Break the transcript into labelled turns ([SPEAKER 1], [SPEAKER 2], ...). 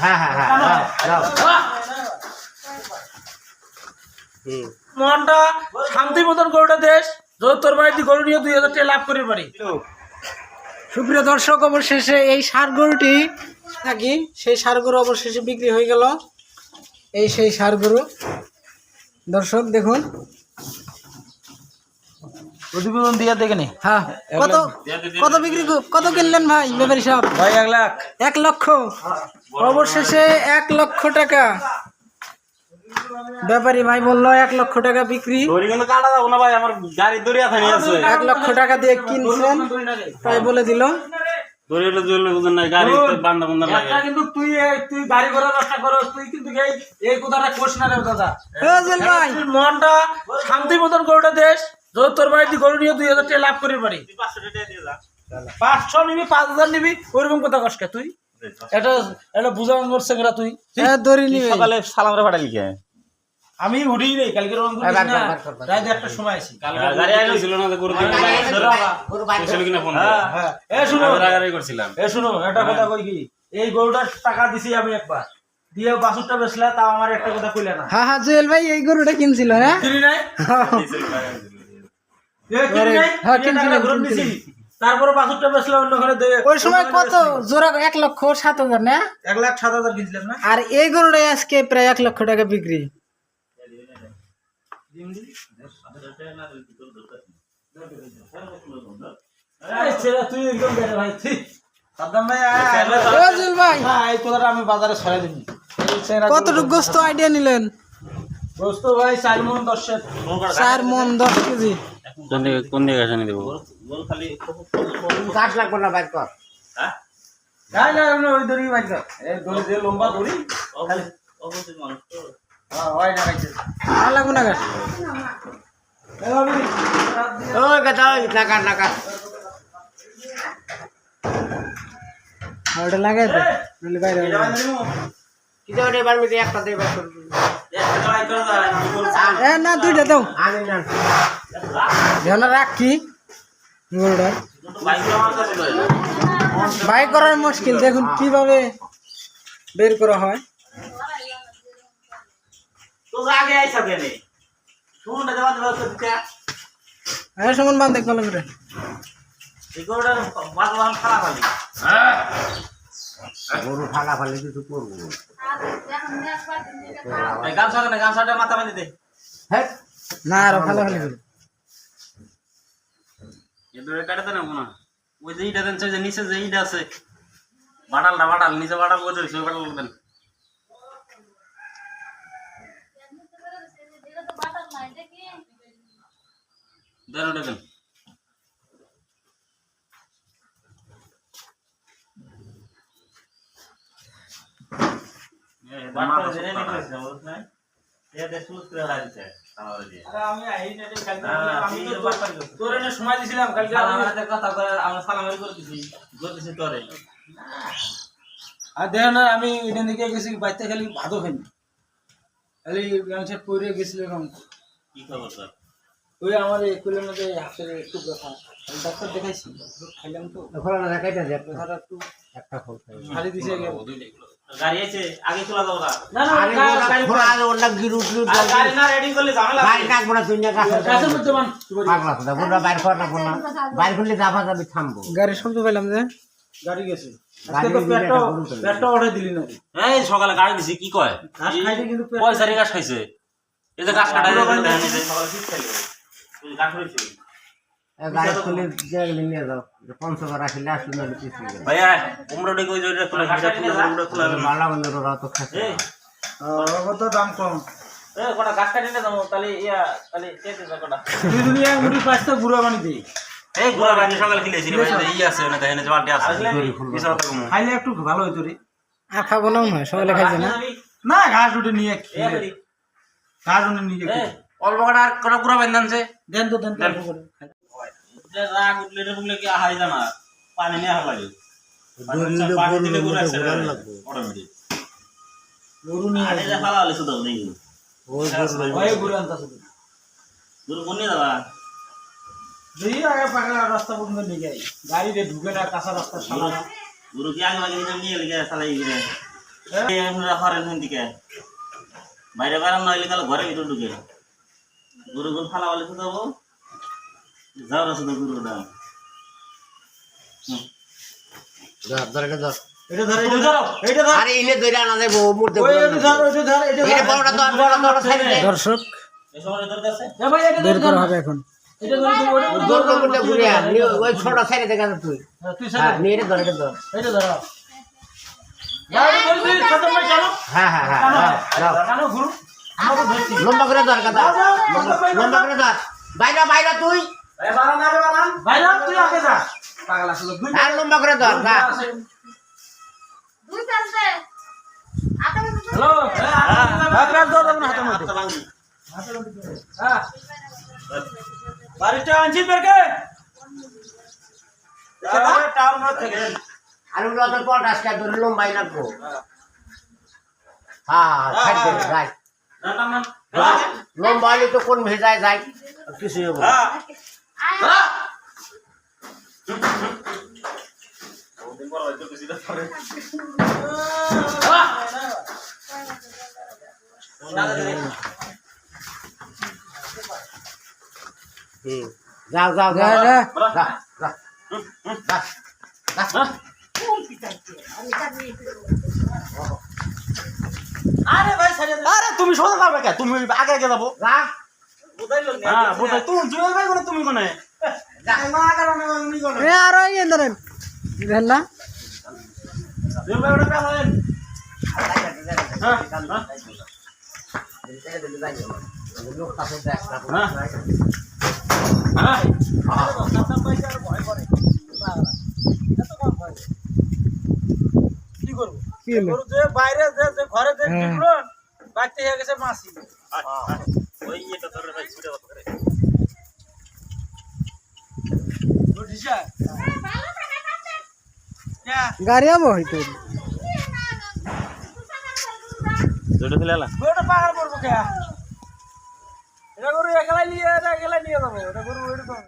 [SPEAKER 1] হ্যাঁ হ্যাঁ হ্যাঁ যাও, যাও।
[SPEAKER 2] মনটা শান্তি মতন গরুটা দেশ। যদি তোর বাড়িতে গরু নিয়ে দুই হাজার টাকা লাভ করে পারি।
[SPEAKER 3] সুপ্রিয় দর্শক অবশেষে এই সার গরুটি নাকি সেই সার গরু অবশেষে বিক্রি হয়ে গেল। এই সেই সার গরু। দর্শক দেখুন।
[SPEAKER 2] প্রতিবেদন দিয়ে দেখে নি।
[SPEAKER 3] হ্যাঁ কত কত বিক্রি কত কিনলেন ভাই ব্যাপারী সাহেব?
[SPEAKER 2] ভাই এক লাখ।
[SPEAKER 3] এক লক্ষ। অবশেষে এক লক্ষ টাকা। ব্যাপারী ভাই বলল এক লক্ষ টাকা বিক্রি।
[SPEAKER 1] দড়ি কিন্তু কাটা যাব না ভাই আমার গাড়ি দড়ি আছে নিয়ে আছে
[SPEAKER 3] এক লক্ষ টাকা দিয়ে কিনছিলেন তাই বলে দিল।
[SPEAKER 1] দড়ি হলে জলে বুঝেন না গাড়ি বান্দা বান্দা লাগে
[SPEAKER 2] একটা কিন্তু তুই তুই গাড়ি ঘোড়া রাস্তা করস তুই কিন্তু এই এই কথাটা কোষ না রে দাদা।
[SPEAKER 3] রাজেল ভাই।
[SPEAKER 2] শান্তি মতন গরুটা দেশ। যদি তোর বাড়িতে গরু নিয়ে দুই হাজার টাকা লাভ করে পারি পাঁচশো নিবি পাঁচ হাজার নিবি ওইরকম কথা কষ্ট তুই? এটা এটা বুঝা করছে গেলা তুই।
[SPEAKER 3] হ্যাঁ দড়ি
[SPEAKER 1] সকালে সালাম রে পাঠালি কে
[SPEAKER 2] আমি উঠি নেই কালকে না।
[SPEAKER 3] কর।
[SPEAKER 2] রাতে একটা সময় আছি
[SPEAKER 1] গাড়ি আইছিল না তো গরু দিছিল কিনা ফোন
[SPEAKER 2] হ্যাঁ হ্যাঁ এ শুনো।
[SPEAKER 1] গাড়ি করছিলাম।
[SPEAKER 2] এ শুনো একটা কথা কই কি? এই গরুটার টাকা দিছি আমি একবার। দিয়ে বাসুরটা বেচলা তাও আমার একটা কথা কইলে না।
[SPEAKER 3] হ্যাঁ হ্যাঁ জুয়েল ভাই এই গরুটা কিনছিল হ্যাঁ?
[SPEAKER 2] কিনি নাই? তারপরে বাসুরটা বেচলা অন্য ঘরে
[SPEAKER 3] ওই সময় কত? জোড়া এক লক্ষ সাত হাজার না?
[SPEAKER 2] এক লাখ সাত হাজার কিনছিলাম না?
[SPEAKER 3] আর এই গরুটাই আজকে প্রায় এক লক্ষ টাকা বিক্রি।
[SPEAKER 2] তুই একদম বেড়ে ভাই ভাই আয়, আয়, আয়, আয়।
[SPEAKER 3] রাজুল ভাই।
[SPEAKER 2] হ্যাঁ এই কথাটা আমি বাজারে ছড়াই দিবি
[SPEAKER 3] কতটুকু গোস্ত আইডিয়া নিলেন?
[SPEAKER 2] ভাই চার মন দশের।
[SPEAKER 3] চার মন দশ কেজি।
[SPEAKER 1] কোন দিকে কোন দিকে আসেনি দেবো?
[SPEAKER 3] গাছ লাগবে না বাইর কর।
[SPEAKER 2] না না না, ওই দড়ি বাইর কর। এই দড়ি যে লম্বা দড়ি? হ্যাঁ, হয় না
[SPEAKER 3] লাগবে না গাছ? ওই ওই লাগা লাগা। ওটা লাগাই দে বাইরে ওটা মিটে একটা দে বার না রাখ কি গরুটা বাই করার মুশকিল, দেখুন কীভাবে বের করা হয়। হ্যাঁ সমান বান্ধে কলম করে
[SPEAKER 2] এই গরুটার বাদ বাদ খারাপ হলি। এই গামছা কেনে? গামছাটা মাথা বাঁধি দে।
[SPEAKER 3] না আরও ভালো ভালো করে
[SPEAKER 1] এদরে কাটতে না মনে ওই যে ইটা দেন যে নিচে যে ইটা আছে বাটালটা বাটাল নিচে বাটাল করে দিছে ওই বাটাল দেন দেন ওটা দেন
[SPEAKER 2] বাটটা জেনে নিতেছে, বুঝছ নাই? এ দেশ লুট করে লাগিছে। আরে আমি আই নাই রে, কালকে আমি তো তোর এনে সময় দিছিলাম কালকে আমি-
[SPEAKER 1] কথা করে আমরা সালামারি করে দিছি করতেছি তোরে।
[SPEAKER 2] আর দেখো না আমি এখান থেকে গেছি খালি ভাতও খাইনি খালি গামছা পরে গেছিল এরকম
[SPEAKER 1] কি খবর তোর?
[SPEAKER 2] ওই আমার এই কুলের মধ্যে হাতের একটু ব্যথা। ডাক্তার দেখাইছি খাইলাম তো। ব্যথাটা একটু খালি দিছে গেল
[SPEAKER 1] গাড়ি আছে আগে চলে যাব না
[SPEAKER 2] না না গাড়ি গাড়ি আর গাড়ি না রেডি করলে ঝামেলা আছে। গাছের মধ্যে বান
[SPEAKER 3] গাড়ি শব্দ পেলাম যে।
[SPEAKER 2] গাড়ি গেছে। আজকে তো পেটটা পেটটা অর্ডার দিলি না।
[SPEAKER 1] এই সকালে গাড়ি দিছি কি কয়? পয়সারি গাছ খাইছে এই যে গাছ কাটা সকালে ভাইয়া উমরা ডেকে ওই যে খোলা গাছটা খুলে উমরা খোলা। এই
[SPEAKER 2] ও, তো দাম কম?
[SPEAKER 1] এ কটা গাছ কাটি না দাও তাহলে ইয়া তাহলে কে দিবে কটা।
[SPEAKER 2] দুই দুনিয়া মুড়ি পাঁচটা গুঁড়া বানি দিই
[SPEAKER 1] এই গুড়া বানি সকালে খেলেছি রে ভাই ই আছে না দেখেন বালতি আছে।
[SPEAKER 2] খাইলে একটু ভালো হইতো রে।
[SPEAKER 3] আর খাব না সকালে খাইছে না?
[SPEAKER 2] না ঘাস উঠে নিয়ে খেলে। ঘাস উঠে নিয়ে।
[SPEAKER 1] অল্প কটা আর কটা গুড়া
[SPEAKER 2] দেন তো দেন।
[SPEAKER 1] যে রাগ উঠলে রে বুঝলে কি আহাই জানা পানি নিয়ে হালা লাগে। পানি দিলে গুড়া আছে অটোমেটিক
[SPEAKER 2] গরু নিয়ে
[SPEAKER 1] আরে যা হালা হলে শুধু নেই
[SPEAKER 2] ভয়ে ঘুরে আনতাছে
[SPEAKER 1] গুরু কোন যাবা?
[SPEAKER 2] যেই আগে পাকা রাস্তা পর্যন্ত নিয়ে যাই। গাড়িতে ঢুকে না কাঁচা রাস্তা সালা
[SPEAKER 1] গুরু কি আগে আগে নিয়ে সালাই গেলে? বাইরে বেড়ান নইলে গেলে ঘরে ভিতরে ঢুকে। গরুগুলো ফালা বলে তো যাব যাও গরু
[SPEAKER 4] দে
[SPEAKER 3] দর্শক বের করা হবে এখন।
[SPEAKER 2] তুই
[SPEAKER 4] ওই ছোট দেখা তুই?
[SPEAKER 2] হ্যাঁ,
[SPEAKER 4] হ্যাঁ। নিয়ে ধর ধর।
[SPEAKER 2] এটা ধর তুই
[SPEAKER 4] হ্যাঁ
[SPEAKER 2] ধরছি।
[SPEAKER 4] লম্বা করে
[SPEAKER 2] যাও,
[SPEAKER 4] লম্বা
[SPEAKER 2] করে
[SPEAKER 4] লম্বা করে ধর। বাইরা বাইরা তুই।
[SPEAKER 2] ভাই না তুই আগে যা। পাগল আসলে দুই
[SPEAKER 4] আর লম্বা করে ধর যা।
[SPEAKER 2] হ্যাঁ হ্যাঁ। বাড়িটা আনছি বেরকে
[SPEAKER 4] আর ওগুলো তো ধরে লম্বাই লাগবো। হ্যাঁ
[SPEAKER 1] না না না।
[SPEAKER 4] লম্বা হলে তো কোন ভেজায় যায় কিছু যাও যাও
[SPEAKER 3] যা,
[SPEAKER 4] যাও।
[SPEAKER 2] আরে ভাই
[SPEAKER 1] আরে তুমি সোজা যাবে কে তুমি আগে আগে যাব। হ্যাঁ বোঝাই তুমি জুয়েল ভাই কোনে তুমি কোনে?
[SPEAKER 3] এ আরও ইয়ে ধরেন না।
[SPEAKER 1] জুয়েল ভাই ওটা পেলা হ্যাঁ হ্যাঁ। হ্যাঁ।
[SPEAKER 2] কি করব? বাইরে যে যে ঘরে যে
[SPEAKER 3] হ্যাঁ।
[SPEAKER 2] বাড়তে হয়ে গেছে মাসি।
[SPEAKER 1] ওই এটা ধরে ভাই ছুটে যাব করে
[SPEAKER 3] গাড়ি আবো হয়তো
[SPEAKER 1] দুটো ফেলালা
[SPEAKER 2] গরুটা পাহাড় পড়ব কে? এটা গরু একলাই নিয়ে এটা একলাই নিয়ে যাব। এটা গরু ওইরকম।